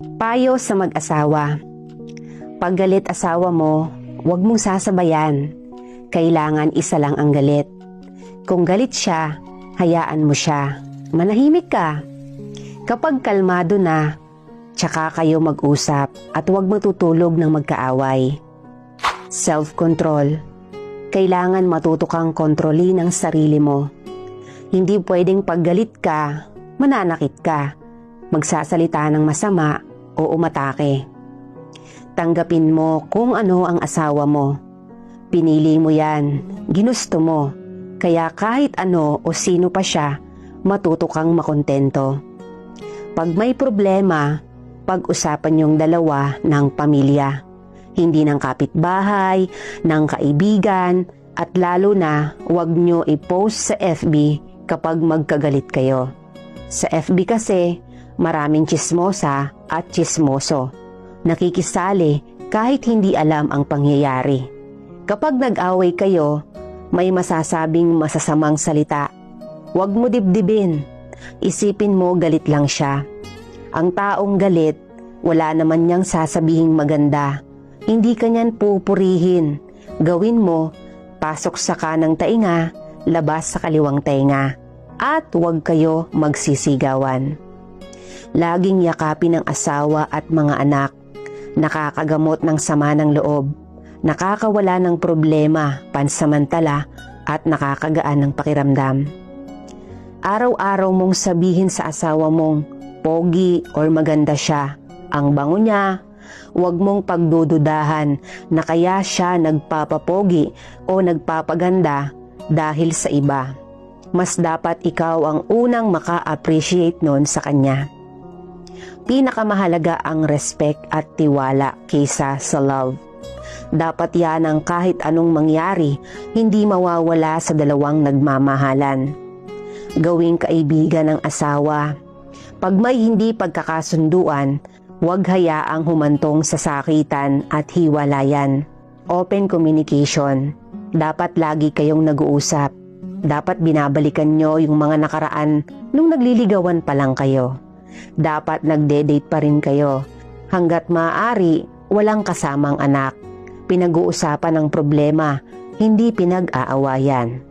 Payo sa mag-asawa. Pag galit asawa mo, huwag mong sasabayan. Kailangan isa lang ang galit. Kung galit siya, hayaan mo siya. Manahimik ka. Kapag kalmado na, tsaka kayo mag-usap at huwag matutulog ng magkaaway. Self-control. Kailangan matuto kang kontrolin ang sarili mo. Hindi pwedeng paggalit ka, mananakit ka, magsasalita ng masama o umatake. Tanggapin mo kung ano ang asawa mo. Pinili mo yan, ginusto mo, kaya kahit ano o sino pa siya, matuto kang makontento. Pag may problema, pag-usapan yung dalawa ng pamilya. Hindi ng kapitbahay, ng kaibigan, at lalo na huwag nyo i-post sa FB kapag magkagalit kayo. Sa FB kasi, maraming chismosa at chismoso. Nakikisali kahit hindi alam ang pangyayari. Kapag nag-away kayo, may masasabing masasamang salita. Huwag mo dibdibin. Isipin mo galit lang siya. Ang taong galit, wala naman niyang sasabihing maganda. Hindi ka niyan pupurihin. Gawin mo, pasok sa kanang tainga, labas sa kaliwang tainga. At huwag kayo magsisigawan. Laging yakapin ng asawa at mga anak. Nakakagamot ng sama ng loob. Nakakawala ng problema, pansamantala, at nakakagaan ng pakiramdam. Araw-araw mong sabihin sa asawa mong pogi or maganda siya, ang bango niya, huwag mong pagdududahan na kaya siya nagpapapogi o nagpapaganda dahil sa iba. Mas dapat ikaw ang unang maka-appreciate nun sa kanya. Pinakamahalaga ang respect at tiwala kaysa sa love. Dapat yan ang kahit anong mangyari, hindi mawawala sa dalawang nagmamahalan. Gawing kaibigan ng asawa. Pag may hindi pagkakasunduan, huwag hayaang humantong sa sakitan at hiwalayan. Open communication. Dapat lagi kayong nag-uusap. Dapat binabalikan nyo yung mga nakaraan nung nagliligawan pa lang kayo. Dapat nagde-date pa rin kayo. Hanggat maaari, walang kasamang anak. Pinag-uusapan ang problema, hindi pinag-aawayan.